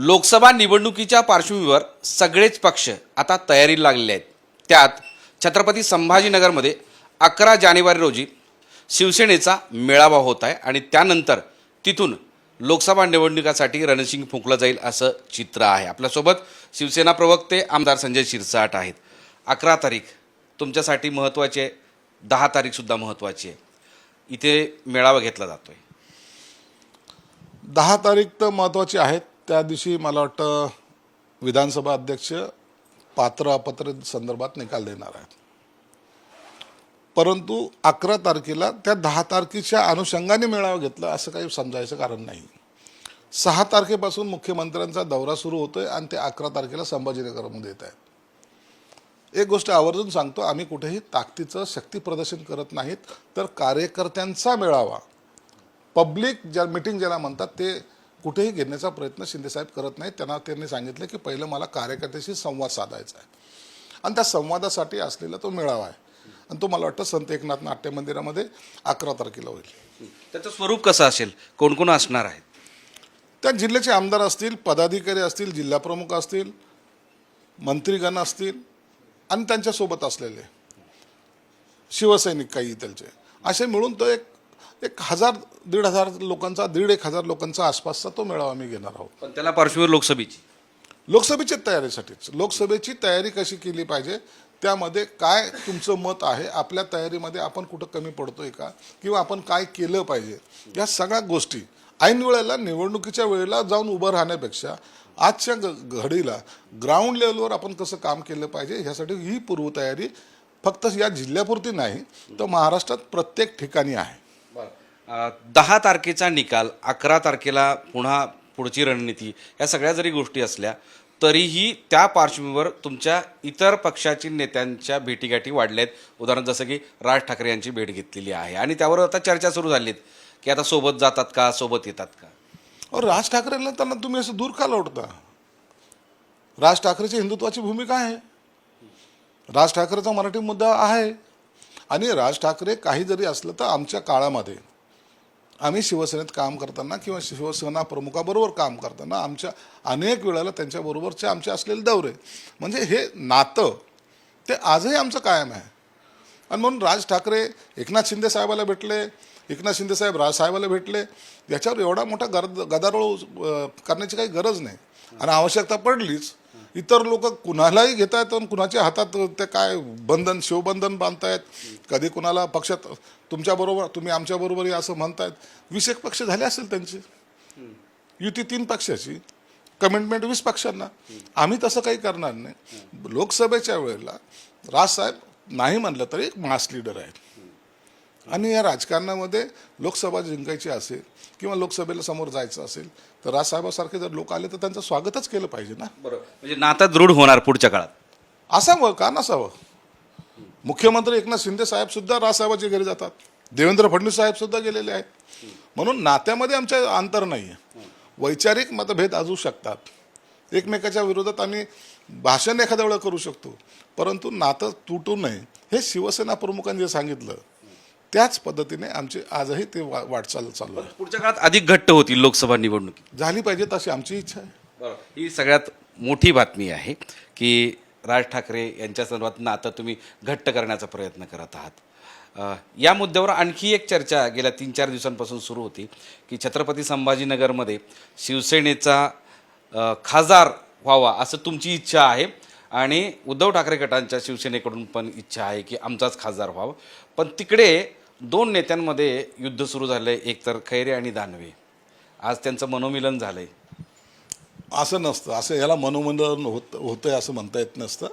लोकसभा निवडणुकीच्या पार्श्वभूमीवर सगळेच पक्ष आता तयारीला लागलेले आहेत. त्यात छत्रपती संभाजीनगरमध्ये अकरा जानेवारी रोजी शिवसेनेचा मेळावा होत आहे आणि त्यानंतर तिथून लोकसभा निवडणुकासाठी रणसिंग फुंकलं जाईल असं चित्र आहे. आपल्यासोबत शिवसेना प्रवक्ते आमदार संजय शिरसाट आहेत. अकरा तारीख तुमच्यासाठी महत्त्वाची आहे. दहा तारीखसुद्धा महत्त्वाची आहे. इथे मेळावा घेतला जातो आहे दहा तारीख तर महत्त्वाची आहेत. त्या दिवशी मला वाटतं विधानसभा अध्यक्ष पात्र अपात्र संदर्भात निकाल देणार आहेत. परंतु अकरा तारखेला त्या दहा तारखेच्या अनुषंगाने मेळावा घेतला असं काही समजायचं कारण नाही. सहा तारखेपासून मुख्यमंत्र्यांचा दौरा सुरू होतोय आणि ते अकरा तारखेला संभाजीनगरमध्ये येत आहेत. एक गोष्ट आवर्जून सांगतो आम्ही कुठेही ताकदीचं शक्ती प्रदर्शन करत नाहीत तर कार्यकर्त्यांचा मेळावा पब्लिक ज्या मिटिंग ज्याला म्हणतात ते कुठेही घेण्याचा प्रयत्न शिंदेसाहेब करत नाहीत. त्यांना त्यांनी सांगितलं की पहिलं मला कार्यकर्त्याशी संवाद साधायचा आहे. आणि त्या संवादासाठी असलेला तो मेळावा आहे. आणि तो मला वाटतं संत एकनाथ नाट्य मंदिरामध्ये अकरा तारखेला होईल. त्याचं स्वरूप कसं असेल? कोण कोण असणार आहेत? त्या जिल्ह्याचे आमदार असतील पदाधिकारी असतील जिल्हाप्रमुख असतील मंत्रीगण असतील आणि त्यांच्यासोबत असलेले शिवसैनिक काही त्यांचे असे मिळून तो एक एक हजार दीड हजार लोकांचा दीड एक हजार लोकांचा आसपासचा तो मेळावा आम्ही घेणार आहोत. पण त्याला पार्श्वभूमी लोकसभेची. लोकसभेच्या तयारीसाठीच. लोकसभेची तयारी कशी केली पाहिजे त्यामध्ये काय तुमचं मत आहे आपल्या तयारीमध्ये आपण कुठं कमी पडतोय का किंवा आपण काय केलं पाहिजे या सगळ्या गोष्टी ऐन वेळेला निवडणुकीच्या वेळेला जाऊन उभं राहण्यापेक्षा आजच्या ग- घडीला ग्राउंड लेवलवर आपण कसं काम केलं पाहिजे ह्यासाठी ही पूर्वतयारी फक्त या जिल्ह्यापुरती नाही तर महाराष्ट्रात प्रत्येक ठिकाणी आहे. दहा तारखेचा निकाल अकरा तारखेला पुन्हा पुढची रणनीती या सगळ्या जरी गोष्टी असल्या तरीही त्या पार्श्वभूमीवर तुमच्या इतर पक्षाची नेत्यांच्या भेटीगाठी वाढल्या आहेत. उदाहरण जसं की राज ठाकरे यांची भेट घेतलेली आहे. आणि त्यावर आता चर्चा सुरू झाली की आता सोबत जातात का सोबत येतात का? राज ठाकरेंना त्यांना तुम्ही असं दूर का लोटता राज ठाकरेची हिंदुत्वाची भूमिका आहे. राज ठाकरेचा मराठी मुद्दा आहे. आणि राज ठाकरे काही जरी असलं तर आमच्या काळामध्ये आम्ही शिवसेनेत काम करताना किंवा शिवसेना प्रमुखाबरोबर काम करताना आमच्या अनेक वेळेला त्यांच्याबरोबरचे आमचे असलेले दौरे. म्हणजे हे नातं ते आजही आमचं कायम आहे. आणि म्हणून राज ठाकरे एकनाथ शिंदे साहेबाला भेटले एकनाथ शिंदे साहेब राज साहेबाला भेटले याच्यावर एवढा मोठा गद गदारोळ करण्याची काही गरज नाही. आणि आवश्यकता पडलीच इतर लोक कुणालाही घेत आहेत आणि कुणाच्या हातात ते काय बंधन शिवबंधन बांधतायत कधी कुणाला पक्षात तुमच्याबरोबर तुम्ही आमच्याबरोबरही असं म्हणतायत. वीस एक पक्ष झाले असेल त्यांचे. युती तीन पक्षाची. कमिटमेंट वीस पक्षांना. आम्ही तसं काही करणार नाही. लोकसभेच्या वेळेला राजसाहेब नाही म्हणलं तरी एक मास लीडर आहेत. आणि या राजकारणामध्ये लोकसभा जिंकायची असेल किंवा लोकसभेला समोर जायचं असेल तर राजसाहेबासारखे जर लोक आले तर त्यांचं स्वागतच केलं पाहिजे ना. बरोबर. म्हणजे नातं दृढ होणार पुढच्या काळात. असावं का नसावं? मुख्यमंत्री एकनाथ शिंदे साहेब सुद्धा राजसाहेबाच्या घरी जातात. देवेंद्र फडणवीस साहेब सुद्धा गेलेले आहेत. म्हणून नात्यामध्ये आमच्या अंतर नाही आहे वैचारिक मतभेद असू शकतात. एकमेकाच्या विरोधात आम्ही भाषण एखाद्या वेळा करू शकतो. परंतु नातं तुटू नये. हे शिवसेना प्रमुखांनी जे सांगितलं त्याच पद्धतीने आमची आजही ते वा वाटचाल चालू आहे. पुढच्या काळात अधिक घट्ट होतील लोकसभा निवडणुकी झाली पाहिजे तशी आमची इच्छा आहे. ही सगळ्यात मोठी बातमी आहे की राज ठाकरे यांच्या संदर्भात नातं तुम्ही घट्ट करण्याचा प्रयत्न करत आहात. अ, या मुद्द्यावर आणखी एक चर्चा गेल्या तीन चार दिवसांपासून सुरू होती की छत्रपती संभाजीनगरमध्ये शिवसेनेचा अ, खासदार व्हावा असं तुमची इच्छा आहे आणि उद्धव ठाकरे गटांच्या शिवसेनेकडून पण इच्छा आहे की आमचाच खासदार व्हावा. पण तिकडे दोन नेत्यांमध्ये युद्ध सुरू झालं आहे एक तर खैरे आणि दानवे. आज त्यांचं मनोमिलन झालंय. असं नसतं. असं याला मनोमंडळ होत होतंय असं म्हणता येत नसतं.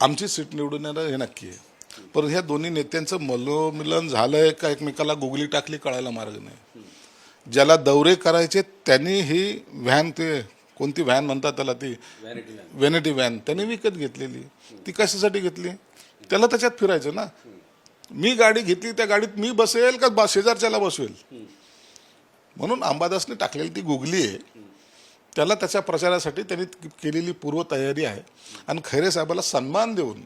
आमची सीट निवडून येणं हे नक्की आहे. पण ह्या दोन्ही नेत्यांचं मनोमिलन झालंय का एकमेकाला गुगली टाकली कळायला मार्ग नाही. ज्याला दौरे करायचे त्यांनी ही व्हॅन ते कोणती व्हॅन म्हणतात त्याला ती? Vanity van. त्यांनी विकत घेतलेली. ती कशासाठी घेतली? त्याला त्याच्यात फिरायचं ना. मी गाडी घेतली त्या गाडीत मी बसेल का बा शेजारच्याला बसवेल? म्हणून अंबादासने टाकलेली ती गुगली आहे. त्याला त्याच्या प्रचारासाठी त्यांनी केलेली पूर्वतयारी आहे. आणि खैरे साहेबाला सन्मान देऊन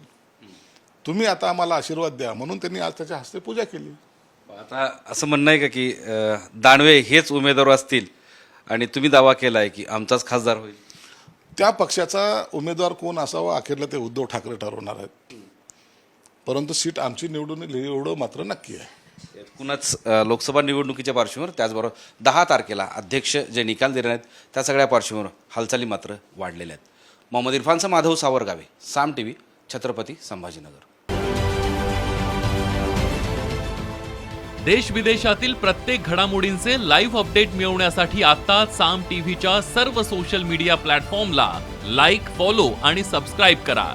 तुम्ही आता आम्हाला आशीर्वाद द्या म्हणून त्यांनी आज त्याच्या हस्ते पूजा केली. आता असं म्हणणं आहे का की दानवे हेच उमेदवार असतील आणि तुम्ही दावा केला आहे की आमचाच खासदार होईल? त्या पक्षाचा उमेदवार कोण असावा अखेरला ते उद्धव ठाकरे ठरवणार आहेत. परंतु सीट आमची निवडून येईल एवढं मात्र नक्की आहे. एकूणच अ, लोकसभा निवडणुकीच्या पार्श्वभूमीवर त्याचबरोबर दहा तारखेला अध्यक्ष जे निकाल देणार आहेत त्या सगळ्या पार्श्वभूमीवर हालचाली मात्र वाढलेल्या आहेत. मोहम्मद इरफानचा माधव सावरगावे साम टी व्ही छत्रपती संभाजीनगर. देश विदेशातील प्रत्येक घडामोडींचे लाईव्ह अपडेट मिळवण्यासाठी आता साम टीव्हीच्या सर्व सोशल मीडिया प्लॅटफॉर्मला लाईक फॉलो आणि सबस्क्राईब करा.